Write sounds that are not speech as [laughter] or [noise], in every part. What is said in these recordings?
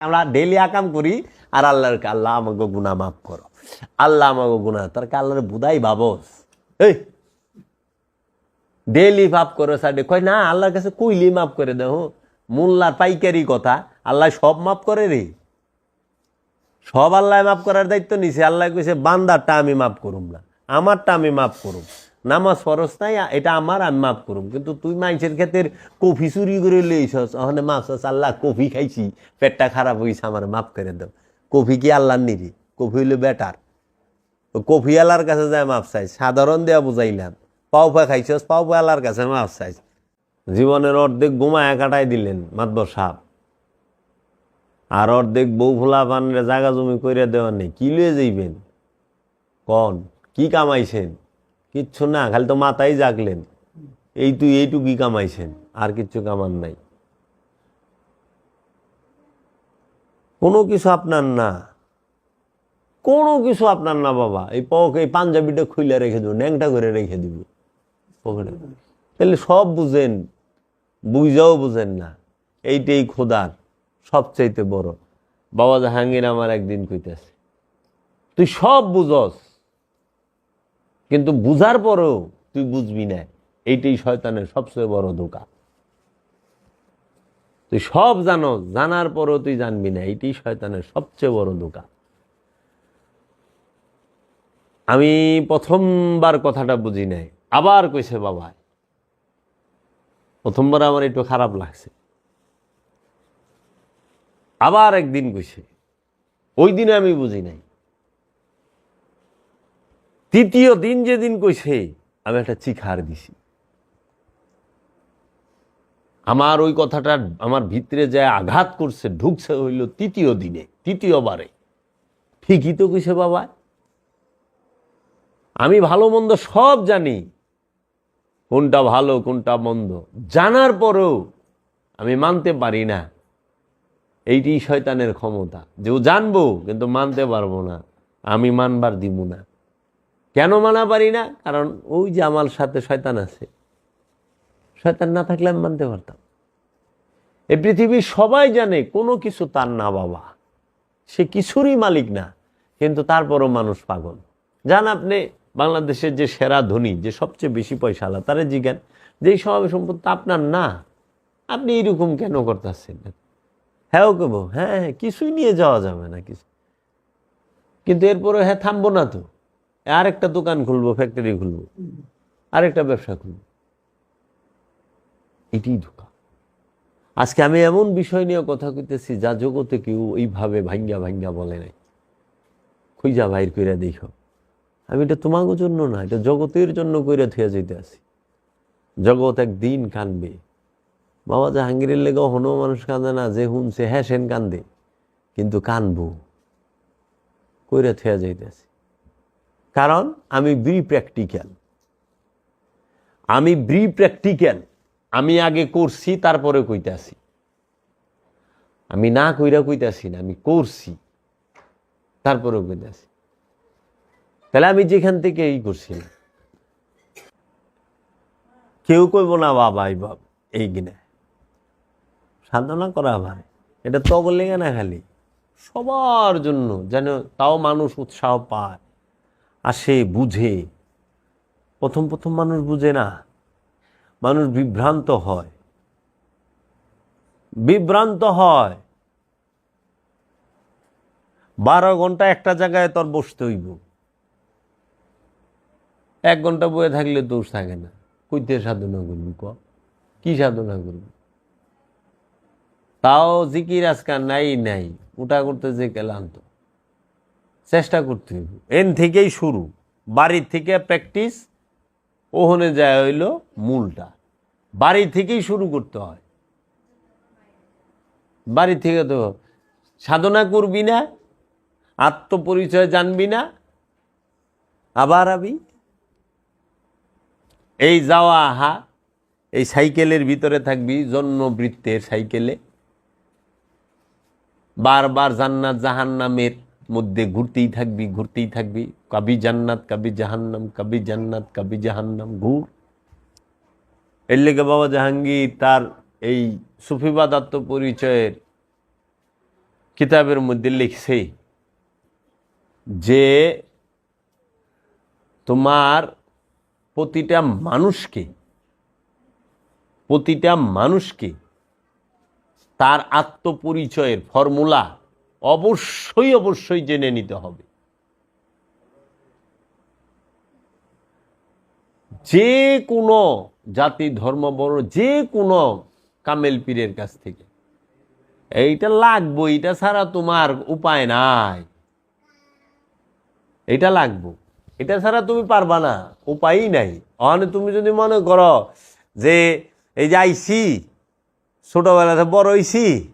আমরা ডেলি আকাম করি, আর আল্লাহর আল্লাহ আমাকে গুনাহ মাফ করো। আল্লাহ আমাকে গুনাহ, তার আল্লাহর বুদাই বাবস। এই! ডেলি মাফ করো সাডে কয়, না, আল্লাহর কাছে কইলি মাফ করে দেও। মোল্লার পাইকারি কথা, আল্লাহ সব মাফ করে রে। সব আল্লাহ মাফ করার দায়িত্ব নিছে। আল্লাহ কইছে, বান্দারটা আমি মাফ করুম না। আমারটা আমি মাফ করুম। নামাজ ফরস নাই, এটা আমার, আমি মাফ করুম। কিন্তু তুই মাইসের ক্ষেত্রে কফি চুরি করে লইছস ওখানে মাছ আল্লাহ কফি খাইছি, পেটটা খারাপ হয়েছে আমার মাফ করে দাও। কফি কি আল্লাহর নিরি? কফি হইলে বেটার। কফি আল্লাহর কাছে যায় মাফ চাই সাধারণ দেয়া বুঝাইলাম। পাও পা খাইছস, পাও পা আল্লাহর কাছে মাফ চাই জীবনের অর্ধেক ঘুমায় কাটাই দিলেন মাতবর সাপ আর অর্ধেক বউ ফুলা পানরে জাগা জমি কইরা দেওয়ার নেই, কি লয়ে যাইবেন? কন, কি কামাইছেন? কিচ্ছু না, খালি তো মাথায় জাগলেন। এই তুই এইটুকুই কামাইছেন, আর কিচ্ছু কামান নাই। কোনো কিছু আপনার না। কোনো কিছু আপনার না বাবা। এই পক, এই পাঞ্জাবিটা খুলে রেখে দেবো, ন্যাংটা করে রেখে দিব। পকেটে। তাহলে সব বুঝেন, বুঝাও বুঝেন না। এইটাই খোদার সবচাইতে বড়। বাবা জাহাঙ্গীর আমার একদিন কইতেছে, তুই সব বুঝস কিন্তু বুঝার পরেও তুই বুঝবি না, এইটাই শয়তানের সবচেয়ে বড় ধোকা। তুই সব জানো, জানার পরেও তুই জানবি না, এইটাই শয়তানের সবচেয়ে বড় ধোকা। আমি প্রথমবার কথাটা বুঝি নাই, আবার কইছে বাবা, প্রথমবার আমার একটু খারাপ লাগছে। আবার একদিন কইছে, ওই দিনে আমি বুঝি নাই। তৃতীয় দিন যেদিন কইছে, আমি একটা চিখার দিছি। আমার ওই কথাটা আমার ভিতরে যে আঘাত করছে, ঢুকছে হইল তৃতীয় দিনে, তৃতীয়বারে। ঠিকই তো কইছে বাবা। আমি ভালো মন্দ সব জানি। কোনটা ভালো, কোনটা মন্দ, জানার পরেও আমি মানতে পারি না। এইটি শয়তানের ক্ষমতা। যে ও জানব, কিন্তু মানতে পারব না। আমি মানবার দিব না। কেন মানা পারি না? কারণ ওই যে আমার সাথে শয়তান আছে। শয়তান না থাকলে আমি মানতে পারতাম। এই পৃথিবীর সবাই জানে কোনো কিছু তার না বাবা। সে কিছুরই মালিক না, কিন্তু তারপরও মানুষ পাগল। যান আপনি, বাংলাদেশের যে সেরা ধনী, যে সবচেয়ে বেশি পয়সা আলা তারা জিজ্ঞান যে এই সব সম্পত্তি আপনার না, আপনি এরকম কেন করতেছেন? হ্যাঁ কেবো হ্যাঁ হ্যাঁ কিছুই নিয়ে যাওয়া যাবে না, কিছু। কিন্তু এরপরে হ্যাঁ থামবো না তো। আরেকটা দোকান খুলবো ফ্যাক্টরি খুলবো, আরেকটা ব্যবসা খুলবো। এটি ধোকা আজকে আমি এমন বিষয় নিয়ে কথা কইতেছি, যা জগতে কেউ এইভাবে ভাঙ্গা ভাঙ্গা বলে নাই। খুঁজা বাইর কইরা দেখো। আমি এটা তোমাকে জন্য না, এটা জগতের জন্য কইরা থুয়া যেতে আছি। জগৎ একদিন কানবে। বাবা জাহাঙ্গীরের লেগে হনো মানুষ কাঁদে না, যে শুনছে হ্যাঁ সেন কান্দে, কিন্তু কানবো। কইরা থুয়া যাইতেছি কারণ আমি ব্রি প্র্যাকটিক্যাল আমি ব্রি প্র্যাকটিক্যাল আমি আগে করছি, তারপরে কইতাছি। আমি না কইরা কইতাছি না, আমি করছি, তারপরে কইতাছি। তাহলে আমি যেখান থেকে এই করছি না কেউ কইব না, বাবা, এই বাব, এই কিনা। সাধনা করা ভাই, এটা তগর লেগে না খালি। সবার জন্য যেন তাও মানুষ উৎসাহ পায়। আসে, বুঝে। প্রথম প্রথম মানুষ বুঝে না। মানুষ বিভ্রান্ত হয়। বিভ্রান্ত হয়। বারো ঘণ্টা একটা জায়গায় তোর বসতে হইব। এক ঘণ্টা বয়ে থাকলে দোষ থাকে না। কইতে সাধনা করবি ক? কি সাধনা করবি? তাও জিকির আজকাল নাই নাই। ওটা করতে যে ক্লান্ত। চেষ্টা করতে হইব। এন থেকেই শুরু। বাড়ির থেকে প্র্যাকটিস ওখানে যায় হইল মূলটা। বাড়ি থেকেই শুরু করতে হয়। বাড়ি থেকে তো সাধনা করবি না, আত্মপরিচয় জানবি না, আবার আবি। এই যাওয়া আহা, এই সাইকেলের ভিতরে থাকবি জন্ম বৃত্তের সাইকেলে। বারবার জান্নাত জাহান্নামের মধ্যে ঘুরতেই থাকবি ঘুরতেই থাকবি। কবি জান্নাত, কবি জাহান্নাম, কবি জান্নাত, কবি জাহান্নাম, ঘুর। এর লেগে বাবা জাহাঙ্গীর তার এই সুফিবাদ আত্মপরিচয়ের কিতাবের মধ্যে লিখছে যে তোমার প্রতিটা মানুষকে প্রতিটা মানুষকে তার আত্মপরিচয়ের ফর্মুলা অবশ্যই অবশ্যই জেনে নিতে হবে। যে কোনো জাতি, ধর্ম বড় যে কোনো কামেল পীরের কাছ থেকে। এইটা লাগবো এটা ছাড়া তোমার উপায় নাই। এটা লাগবো। এটা ছাড়া তুমি পারবা না, উপায়ই নাই। অনে তুমি যদি মনে করো যে, এই যে আইসি, ছোটবেলাতে বড় হইছি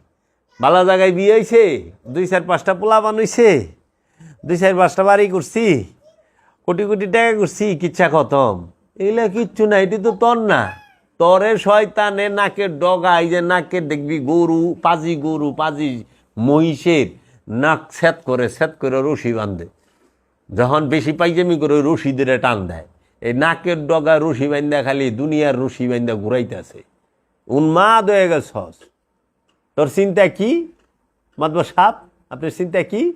ভালো জায়গায় বিয়ে হয়েছে দুই চার পাঁচটা পোলা বানাইছে দুই চার পাঁচটা বাড়ি করছি, কোটি কোটি টাকা করছি, কিচ্ছা খতম। এগুলা কিচ্ছু না, এটি তো তোর না। তরে শয়তানে নাকের ডগা এই যে নাকের দেখবি গরু, পাজি গরু, পাজি মহিষের নাক সেত করে সেত করে রশি বাঁধে। যখন বেশি পাইজামি করে রশি দিয়ে টান দেয়। এই নাকের ডগা রশি বান্ধা খালি দুনিয়ার রশি বান্ধা ঘুরাইতেছে। উন্মাদ হয়ে গেছস। তোর চিন্তা কি? মাতব সাপ আপনার চিন্তা কি?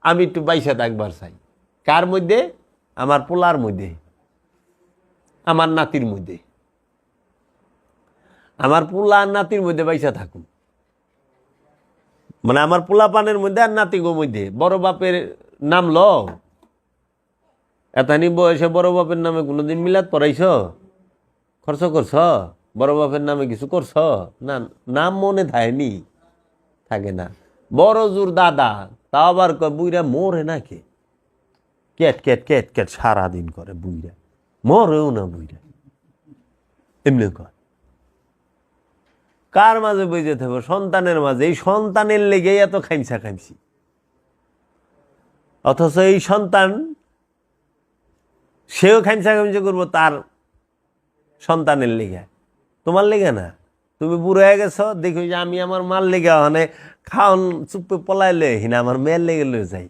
আমি একটু বাইসা থাকবার চাই। কার মধ্যে? আমার পোলার মধ্যে। আমার নাতির মধ্যে। আমার পোলা আর নাতির মধ্যে বাইসা থাকুন। মানে আমার পোলা পানের মধ্যে আর নাতিগো মধ্যে। বড় বাপের নাম ল। এতানি বয়সে বড় বাপের নামে কোনোদিন মিলাদ পড়াইছ? খরচ করছ? বড় বাপের নামে কিছু করছ? না, নাম মনে থাকেনি। থাকে না। বড় জোর দাদা তা আবার কয় বুইরা মরে নাকি? কেট কেট কেট কেট, সারাদিন করে বুইরা মরেও না বুইরা এমনি কয়। কার মাঝে বুঝে থাকব সন্তানের মাঝে। এই সন্তানের লেগেই এত খাইমসা খাইমসি অথচ এই সন্তান, সেও খাইমসা খাইমসা করব তার সন্তানের লেগে। তোমার লেগে না? তুমি বুড়ো হয়ে গেছো, দেখো যে আমি আমার মার লেগে মানে খাওন চুপে পলাই লই হিনা আমার মেয়ের লেগে লয়ে যাই।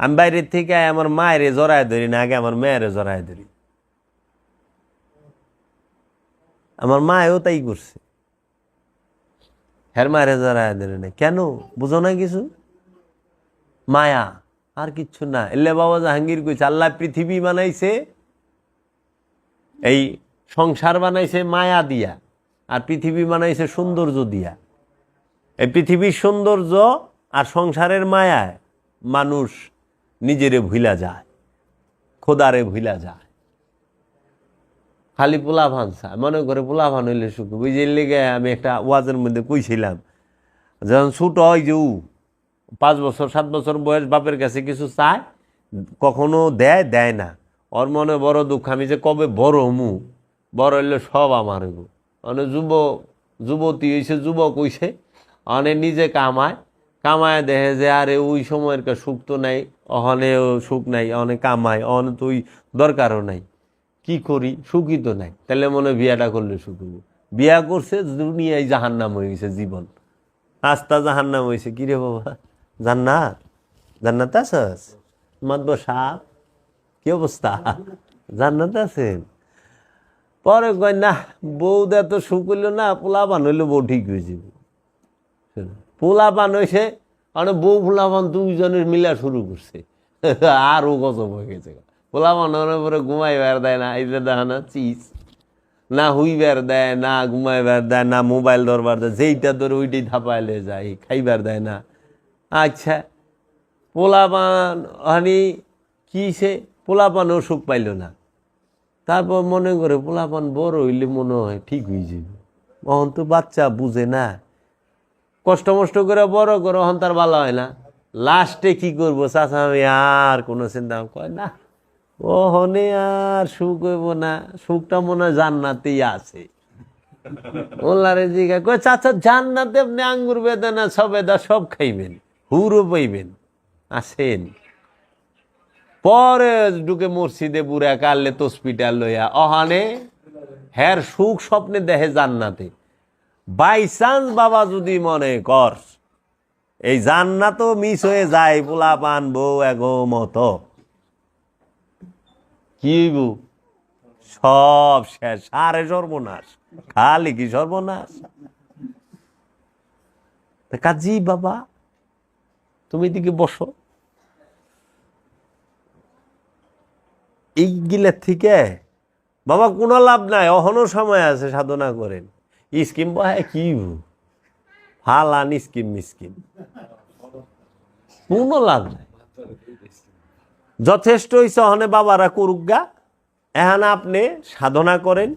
আমি বাইরের থেকে আমার মায়ের জড়ায় ধরি, না আগে আমার মেয়ের জড়ায় ধরি। আমার মায়ও তাই করছে। হ্যার মায়ের জড়ায় ধরে না। কেন? বুঝো না কিছু? মায়া, আর কিচ্ছু না। এলে বাবা জাহাঙ্গীর কইছে, আল্লাহ পৃথিবী বানাইছে। এই সংসার বানাইছে মায়া দিয়া আর পৃথিবী বানাইছে সৌন্দর্য দিয়া। এই পৃথিবীর সৌন্দর্য আর সংসারের মায়ায় মানুষ নিজেরে ভুলা যায়, খোদারে ভুলা যায়। খালি পোলা ভান চায়, মনে করে পোলা ভান হইলে সুখ বুঝে লেগে আমি একটা ওয়াজের মধ্যে কইছিলাম, যখন ছোট হয় যে পাঁচ বছর, সাত বছর বয়স বাপের কাছে কিছু চায়, কখনো দেয় দেয় না। ওর মনে বড় দুঃখ, আমি যে কবে বড় হমু? বড় হইলে সব আমার হইব। মানে যুব, যুবতী হইছে, যুবক হইছে অনে নিজে কামায় কামায় দেখে যে, আরে, ওই সময়ের কা সুখ তো নাই অহনে সুখ নাই অনে কামায় অনে তো ওই দরকারও নাই। কি করি? সুখই তো নাই। তাহলে মনে বিয়াটা করলে সুখ হইব। বিয়া করছে, দুনিয়ায় জাহান্নাম হয়ে গেছে জীবন। আস্তা জাহান্নাম হয়েছে কি রে বাবা? জান্নাত? জান্নাত আছস? মাতব সাপ। কি অবস্থা? জান্নাত আছেন? পরে কয়, না বউদা তো সুখ হইল না পোলা পান হইলে, বউ ঠিক হয়ে যাব। পোলা পান হয়েছে মানে বউ পোলা পান দুইজনের মিলা শুরু করছে। [laughs] আরও গজব হয়ে গেছে। পোলা পান পরে ঘুমাইবার দেয় না, এই দেখা না চিজ না হুইবার দেয়, না ঘুমাইবার দেয়, না মোবাইল ধরবার দেয়, যেইটা ধরে ওইটাই থাপাইলে যায় খাইবার দেয় না। আচ্ছা পোলা পোলাপান, হানি, কি সে? পোলা পোলাপানও সুখ পাইল না। তারপর মনে করে, পোলাপান বড় হইলে মনে হয় ঠিক হয়ে যাবে। অহন তো বাচ্চা বুঝে না। কষ্ট মষ্ট করে বড় করে অহন তার ভালো হয় না। লাস্টে কি করব? চাচা আমি আর কোনো চিন্তা কয়, না ওহনে আর সুখ হইব না। সুখটা মনে হয় জান্নাতেই আছে। ওলারে জিগা। কয়, চাচা, জান্নাতে আপনি আঙ্গুর বেদানা সবেদা সব খাইবেন, হুরও পাইবেন, আসেন। পরে ঢুকে মসজিদে বুড়া কাললে তসপিটা লইয়া, অহানে হ্যার সুখ স্বপ্নে দেহে জান্নাতে। বাই চান্স বাবা যদি মনে কর, এই জান্নাতও মিস হয়ে যায় পোলা পান বউ এগো মতো। কি সব শেষ সারে সর্বনাশ, খালি কি সর্বনাশ? কাজী বাবা, তুমি এদিকে বসো। এইগুলা থেকে, বাবা, কোনো লাভ নাই, অহনো সময় আছে সাধনা করেন। স্কিম বহায় কি ফালান স্কিম মিস্কিম। কোনো লাভ নাই। যথেষ্ট হইছে অহনে বাবারা করুক গা। এখানে আপনি সাধনা করেন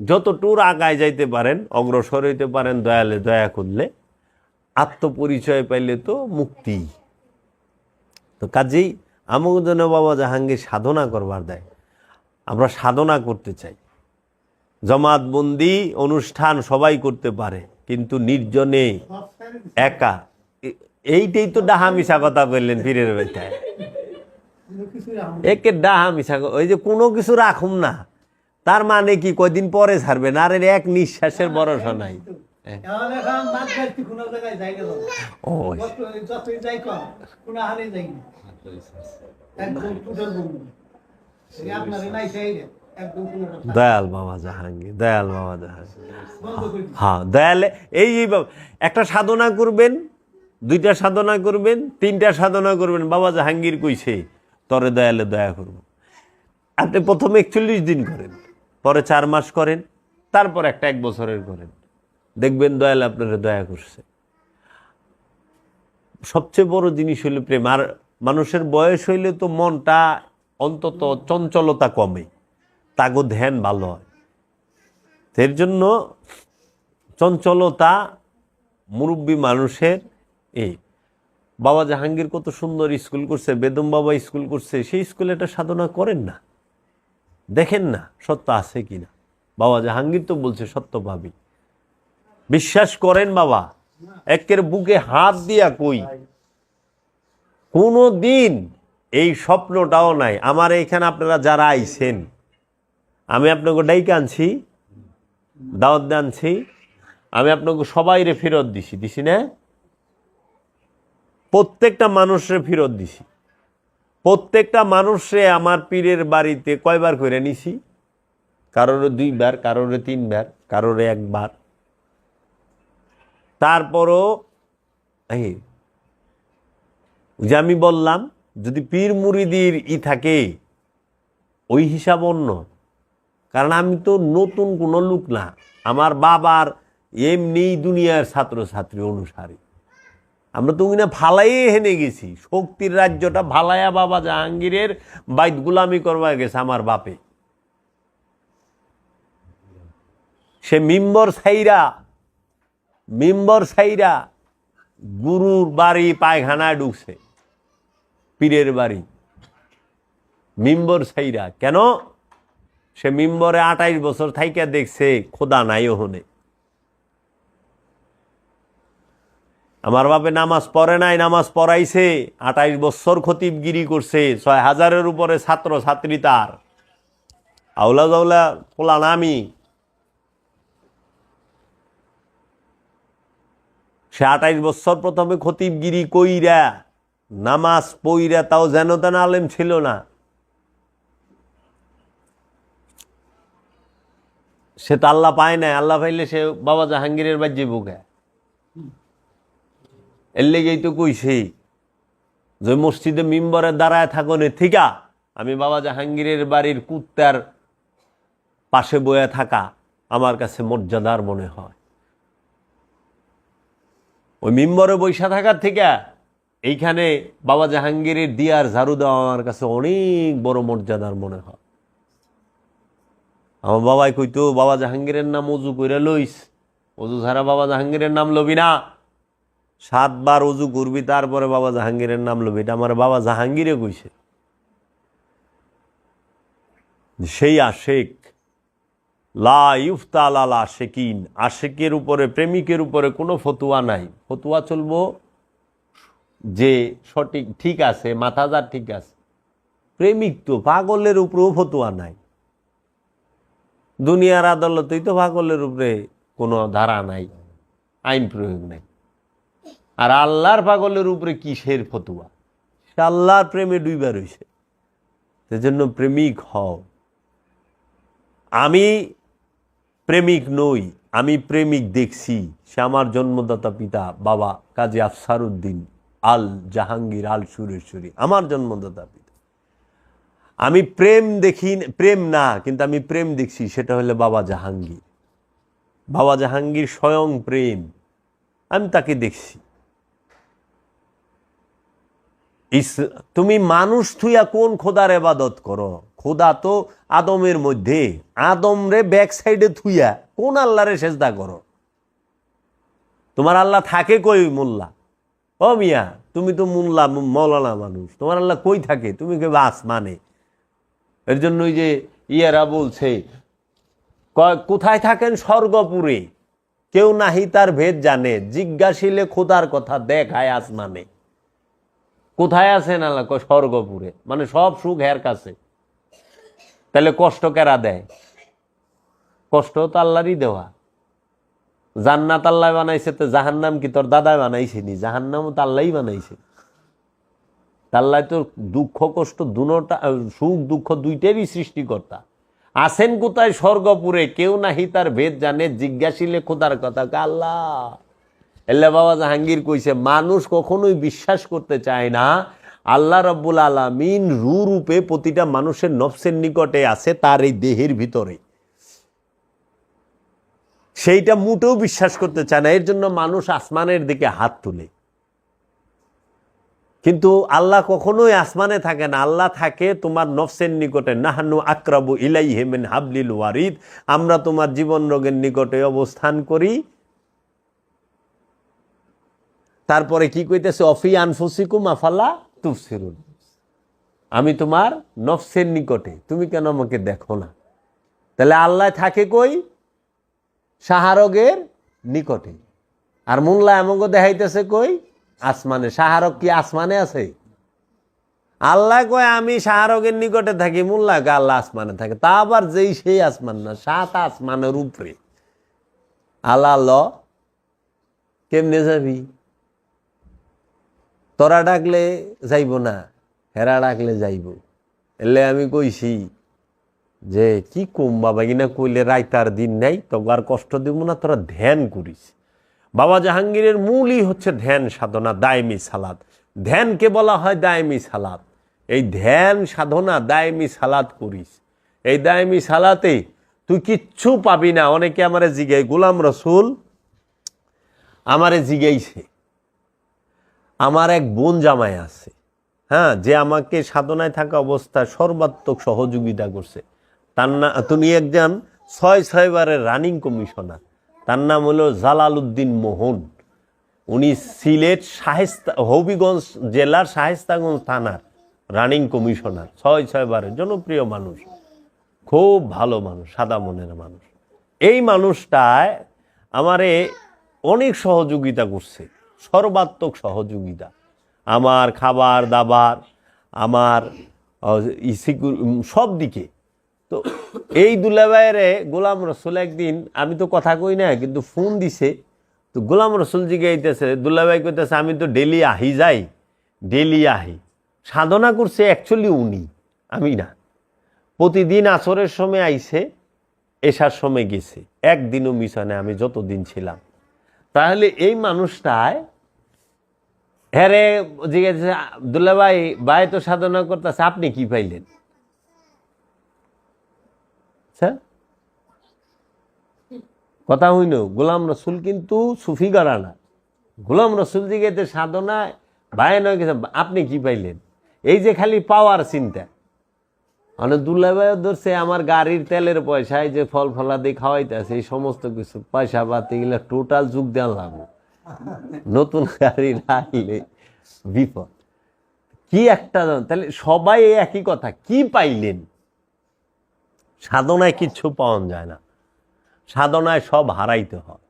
যত আগায় যাইতে পারেন, অগ্রসর হইতে পারেন দয়ালে দয়া করলে, আত্মপরিচয় পাইলে তো মুক্তি। তো কাজেই আমাকে যেন বাবা জাহাঙ্গীর সাধনা করবার দেয়। আমরা সাধনা করতে চাই। জমাতবন্দি অনুষ্ঠান সবাই করতে পারে কিন্তু নির্জনে একা। এইটাই তো ডাহা মিশা কথা বললেন পীরের বেটায়। একে ডাহা মিশা ওই যে কোনো কিছু রাখুম না। তার মানে কি কয়দিন পরে ছাড়বেন আর এর এক নিঃশ্বাসের ভরসা নাই। ও দয়াল বাবা জাহাঙ্গীর দয়াল বাবা জাহাঙ্গীর। করে হ্যাঁ দয়ালে এই এই একটা সাধনা করবেন দুইটা সাধনা করবেন তিনটা সাধনা করবেন। বাবা জাহাঙ্গীর কইছে তরে দয়ালে দয়া করব। আপনি প্রথমে একচল্লিশ দিন করেন পরে চার মাস করেন তারপর একটা এক বছরের করেন। দেখবেন দয়াল আপনারা দয়া করছে। সবচেয়ে বড় জিনিস হইল প্রেম। আর মানুষের বয়স হইলে তো মনটা অন্তত চঞ্চলতা কমে, তাগো ধ্যান ভালো হয়। এর জন্য চঞ্চলতা মুরব্বী মানুষের এই বাবা জাহাঙ্গীর কত সুন্দর স্কুল করছে, বেদম বাবা স্কুল করছে, সেই স্কুলে এটা সাধনা করেন না? দেখেন না, সত্য আছে কিনা? বাবা জাহাঙ্গীর তো বলছে, সত্য ভাবি। বিশ্বাস করেন বাবা, একের বুকে হাত দিয়া কই কোনো দিন এই স্বপ্নটাও নাই। আমার এইখানে আপনারা যারা আইছেন, আমি আপনাকে ডাইকে আনছি, দাওয়াত আনছি, আমি আপনাকে সবাইরে ফেরত দিছি। দিছি না? প্রত্যেকটা মানুষরে ফেরত দিছি। প্রত্যেকটা মানুষরে আমার পীরের বাড়িতে কয়বার করে নিছি? কারোরে দুইবার, কারোরে তিনবার, কারোরে একবার। তারপরও যে আমি বললাম, যদি পীর মুরিদির ই থাকে, ওই হিসাব অন্য। কারণ আমি তো নতুন কোনো লোক না। আমার বাবার এমনি দুনিয়ার ছাত্রছাত্রী অনুসারী। আমরা তো না ফালাইয়ে হেনে গেছি। শক্তির রাজ্যটা ফালাইয়া বাবা জাহাঙ্গীরের বাইত গুলামি করবা গেছে আমার বাপে। সে মিম্বর সাইরা মিম্বর সাইরা গুরুর বাড়ি পায়খানায় ঢুকছে, পীরের বাড়ি। মিম্বর সাইরা কেন? সে মিম্বরে আঠাইশ বছর থাইকা দেখছে, খোদা নাই ওহনে। আমার বাপে নামাজ পড়ে নাই, নামাজ পড়াইছে, আঠাইশ বছর খতিবগিরি করছে, ছয় হাজারের উপরে ছাত্র ছাত্রী তার। আউলা জাউলা পোলা নামি সে আঠাইশ বছর প্রথমে খতিবগিরি কইরা, নামাজ পইরা তাও যেন তেন আলেম ছিল না। সে তো আল্লাহ পায় না আল্লাহ পাইলে সে বাবা জাহাঙ্গীরের বাজ্যে বুকে এর লেগেই তো কইছি, যে মসজিদে মিম্বরে দাঁড়ায় থাকনে থিকা আমি বাবা জাহাঙ্গীরের বাড়ির কুত্তার পাশে বয়ে থাকা, আমার কাছে মর্যাদার মনে হয়। ওই মিম্বরে বৈশা থাকার থেকে এইখানে বাবা জাহাঙ্গীরের দিয়ার ঝাড়ু দেওয়া আমার কাছে অনেক বড় মর্যাদার মনে হয়। আমার বাবাই কইতো, বাবা জাহাঙ্গীরের নাম অজু কইরা লইস। অজু ছাড়া বাবা জাহাঙ্গীরের নাম লবি না। সাতবার অজু করবি, তারপরে বাবা জাহাঙ্গীরের নাম লবি। এটা আমার বাবা জাহাঙ্গীরে কইছে। সেই আশেক লা ইফতাল আল আশেকিন। আশেকের উপরে, প্রেমিকের উপরে কোনো ফতুয়া নাই। ফতুয়া চলবো যে সঠিক, ঠিক আছে, মাথাজার ঠিক আছে। প্রেমিক তো, পাগলের উপরেও ফতুয়া নাই। দুনিয়ার আদালতেই তো পাগলের উপরে কোনো ধারা নাই, আইন প্রয়োগ নাই। আর আল্লাহর পাগলের উপরে কিসের ফতুয়া? সে আল্লাহর প্রেমে ডুইবা রইছে। সেজন্য প্রেমিক হও। আমি প্রেমিক নই, আমি প্রেমিক দেখছি। সে আমার জন্মদাতা পিতা, বাবা কাজী আফসার উদ্দিন আল জাহাঙ্গীর আল সুরেশ্বরী, আমার জন্মদাতা পিতা। আমি প্রেম দেখি, প্রেম না, কিন্তু আমি প্রেম দেখছি, সেটা হলো বাবা জাহাঙ্গীর। বাবা জাহাঙ্গীর স্বয়ং প্রেম, আমি তাকে দেখছি। তুমি মানুষ থুইয়া কোন খোদার এবাদত করো? খোদা তো আদমের মধ্যে আদম রে ব্যাক সাইডে থুইয়া কোন আল্লাহরে সেজদা করো? তোমার আল্লাহ থাকে কই মোল্লা? ও মিয়া, তুমি তো মোল্লা, মৌলানা মানুষ। তোমার আল্লাহ কই থাকে? তুমি কে আসমানে। এর জন্য ওই যে ইয়ারা বলছে কোথায় থাকেন স্বর্গপুরে? কেউ নাহি তার ভেদ জানে। জিজ্ঞাসিলে খোদার কথা দেখায় আসমানে। কোথায় আছেন আল্লাহ? স্বর্গপুরে। মানে সব সুখ হের কাছে। তাহলে কষ্ট কেরা দেয়? কষ্ট তো আল্লাহরই দেওয়া। জান্নাত আল্লাহ বানাইছে তো জাহান্নাম কি? তোর দাদাই বানাইছে নি? জাহান্নাম তো আল্লাহই বানাইছে। আল্লাহ তো দুঃখ, কষ্ট, দুনোটা সুখ, দুঃখ দুইটারই সৃষ্টিকর্তা। আছেন কোথায় স্বর্গপুরে? কেউ নাহি তার ভেদ জানে, জিজ্ঞাসিলে খোদার কথা আল্লাহ। এল্লা বাবা জাহাঙ্গীর কইছে, মানুষ কখনোই বিশ্বাস করতে চায় না আল্লাহ রব্বুল আলমিন রু রূপে প্রতিটা মানুষের নফসের নিকটে আছে তার এই দেহের ভিতরে। সেইটা মুটেও বিশ্বাস করতে চায় না, এর জন্য মানুষ আসমানের দিকে হাত তুলে। কিন্তু আল্লাহ কখনোই আসমানে থাকে না, আল্লাহ থাকে তোমার নফসের নিকটে, নাহানু আক্রাবু ইলাই হেমেন হাবলিল ওয়ারিদ, আমরা তোমার জীবন রোগের নিকটে অবস্থান করি। তারপরে কি কইতেছে, অফি আনফুসিকুম আফালা তুফসিরুন আমি তোমার নফসের নিকটে, তুমি কেন আমাকে দেখো না? তাহলে আল্লাহ থাকে কই? সাহারগের নিকটে। আর মোল্লা এমনকে দেখাইতেছে কই? আসমানে। সাহারক কি আসমানে আছে? আল্লাহ কয়, আমি সাহারকের নিকটে থাকি, মোল্লা কয়, আল্লাহ আসমানে থাকে। তা আবার যেই সেই আসমান না, সাত আসমানের উপরে। আল্লাহ কেমনে যাবি? তোরা ডাকলে যাইব না, হেরা ডাকলে যাইব। এলে আমি কইছি যে, কি কম বাবা কিনা কইলে রাইতার দিন নাই তবে আর কষ্ট দিব না, তোরা ধ্যান করিস। বাবা জাহাঙ্গীরের মূলই হচ্ছে ধ্যান সাধনা, দায়মি সালাদ ধ্যানকে বলা হয় দায়মি সালাদ এই ধ্যান সাধনা, দায়মি সালাদ করিস। এই দায়মি সালাতে তুই কিচ্ছু পাবি না। অনেকে আমারে জিগাই গোলাম রসুল আমারে জিগাইছে। আমার এক বোন জামাই আছে। হ্যাঁ যে আমাকে সাধনায় থাকা অবস্থায় সর্বাত্মক সহযোগিতা করছে। তার না তুমি একজন ছয় ছয়বারের রানিং কমিশনার তার নাম হলো জালাল উদ্দিন মোহন। উনি সিলেট শাহেস্তা, হবিগঞ্জ জেলার শাহেস্তাগঞ্জ থানার রানিং কমিশনার ছয় ছয়বারের জনপ্রিয় মানুষ। খুব ভালো মানুষ, সাদা মনের মানুষ। এই মানুষটায় আমারে অনেক সহযোগিতা করছে। সর্বাত্মক সহযোগিতা। আমার খাবার, দাবার, আমার সব দিকে। তো এই দুলাভাইরে গোলাম রসুল একদিন, আমি তো কথা কই না, কিন্তু ফোন দিছে। তো গোলাম রসুল জিগাইতেছে দুলাভাই কইতেছে, আমি তো ডেলি আহি যাই ডেলি আহি। সাধনা করছে অ্যাকচুয়ালি উনি, আমি না। প্রতিদিন আসরের সময় আইছে, এসার সময় গেছে। একদিনও মিশনে আমি যতদিন ছিলাম। তাহলে এই মানুষটায় হ্যারে জিজ্ঞেস আবদুল্লা ভাই ভাই তো সাধনা করতেছে, আপনি কি পাইলেন? কথা হইল, গোলাম রসুল কিন্তু সুফি গড়ানা গোলাম রসুল জিগেতে সাধনায় ভাই নয় গেছে, আপনি কি পাইলেন? এই যে খালি পাওয়ার চিন্তা। মানে দুল্লাভাইও ধরছে, আমার গাড়ির তেলের পয়সায় যে ফল ফলা ফলাদি খাওয়াইতেছে, এই সমস্ত কিছু, পয়সা পাতি এগুলো টোটাল যুগ দেওয়া লাগবে নতুন গাড়ি রাখলে বিপদ। কি একটা তাহলে সবাই একই কথা, কি পাইলেন? সাধনায় কিচ্ছু পাওয়া যায় না। সাধনায় সব হারাইতে হয়।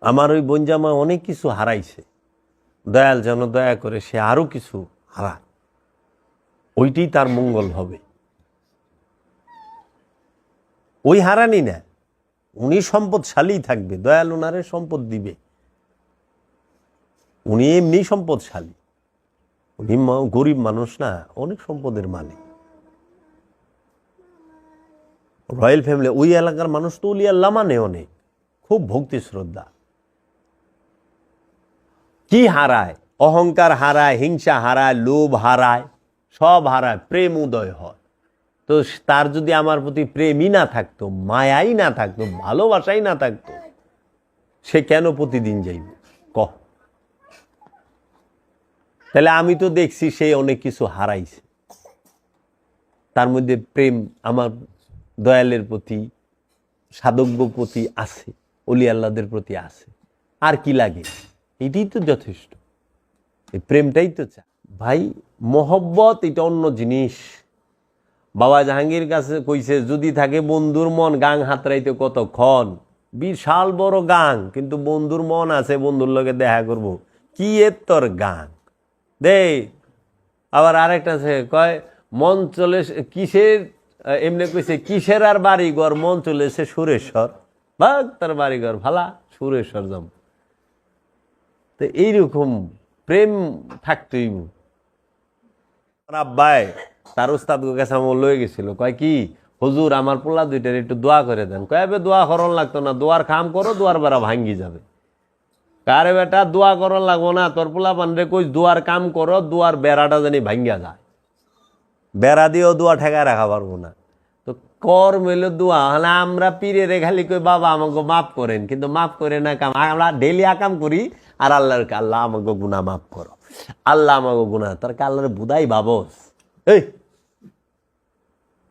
আমার ওই বঞ্জামা অনেক কিছু হারাইছে। দয়াল যেন দয়া করে সে আরও কিছু হারায় ওইটাই তার মঙ্গল হবে। ওই হারানি না। উনি সম্পদশালী থাকবে, দয়াল ওনারে সম্পদ দিবে। উনি এমনি সম্পদশালী। উনি গরিব মানুষ না, অনেক সম্পদের মালিক। রয়্যাল ফ্যামিলি, ওই এলাকার মানুষ তো উলিয়াল্লা মানে অনেক, খুব ভক্তি শ্রদ্ধা। কি হারায়? অহংকার হারায়, হিংসা হারায়, লোভ হারায়, সব হারায়, প্রেম উদয় হয়। তো তার যদি আমার প্রতি প্রেমই না থাকতো, মায়াই না থাকতো, ভালোবাসাই না থাকতো, সে কেন প্রতিদিন যাইব? কহ তাহলে আমি তো দেখছি সে অনেক কিছু হারাইছে। তার মধ্যে প্রেম আমার দয়ালের প্রতি সাধব্য প্রতি আছে, অলি আল্লাদের প্রতি আছে। আর কি লাগে? এটাই তো যথেষ্ট। এই প্রেমটাই তো চা ভাই, মহব্বত এটা অন্য জিনিস। বাবা জাহাঙ্গীর কাছে কইছে, যদি থাকে বন্ধুর মন, গাং হাতরাইতে কতক্ষণ? বিশাল বড় গাং, কিন্তু বন্ধুর মন আছে, বন্ধুর লগে দেখা করব। কি এর তোর গাং? দে, আবার আরেকটা আছে, কয়, মন চলে কিসের এমনি কইছে, কিসের আর বাড়িঘর? মন চলেছে সুরেশ্বর। ভাগ তার বাড়িঘর ভালা, সুরেশ্বর যাম তো এইরকম প্রেম থাকতই আব্বাই তার উস্তাদ কাছে লয়ে গেছিল। কয়, কি? হুজুর, আমার পোলা দুইটার একটু দোয়া করে দেন। কয় বে দোয়া করন লাগতো না। দোয়ার খাম করো, দোয়ার বেড়া ভাঙ্গি যাবে। কারে বেটা, দোয়া করন লাগবো না। তোর পোলা পানরে কই দোয়ার কাম করো, দোয়ার বেড়াটা জানি ভাঙ্গিয়া যায়। বেড়া দিয়েও দোয়া ঠেকায় রাখা পারব না। তো কর মেলে দোয়া, হলে আমরা পীরে রে খালি কই, বাবা, আমাকে মাফ করেন। কিন্তু মাফ করে না কাম, আমরা ডেলি আকাম করি, আর আল্লাহর, আল্লাহ আমাকে গুণা মাফ করো। আল্লাহ আমাকে গুণা তার কা আল্লাহর বুধাই বাবস? এই।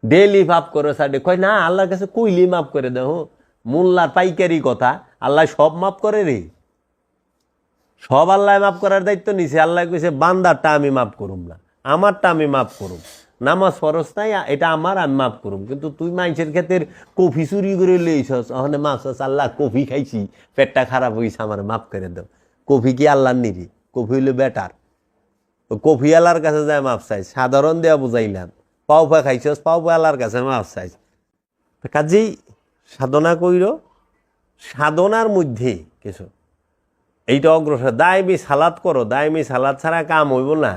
ডেলি মাফ করো সাইডে কয়, না, আল্লাহর কাছে কইলি মাফ করে দেও মোল্লার পাইকারি কথা, আল্লাহ সব মাফ করে রে। সব আল্লাহ মাফ করার দায়িত্ব নিছে। আল্লাহ কইছে, বান্দারটা আমি মাফ করুম না। আমারটা আমি মাফ করুম। নামাজ ফরজ নাই, এটা আমার, আমি মাফ করুম। কিন্তু তুই মানুষের ক্ষেত্রে কফি চুরি করে লইছস। ওখানে মাছ আল্লাহ কফি খাইছি। পেটটা খারাপ হয়েছে আমার মাফ করে দাও। কফি কি আল্লাহর নিরি? কফি হইল বেটার। তো কফি আলার কাছে যায় মাপ চাইছ সাধারণ দেওয়া বুঝাইলাম পাও পা খাইছ পাও পা আলার কাছে মাপ চাইছ। কাজেই সাধনা কইর, সাধনার মধ্যে কিছু। এইটা অগ্রসর দায়মি সালাদ করো দায়মি সালাদ ছাড়া কাম হইব না।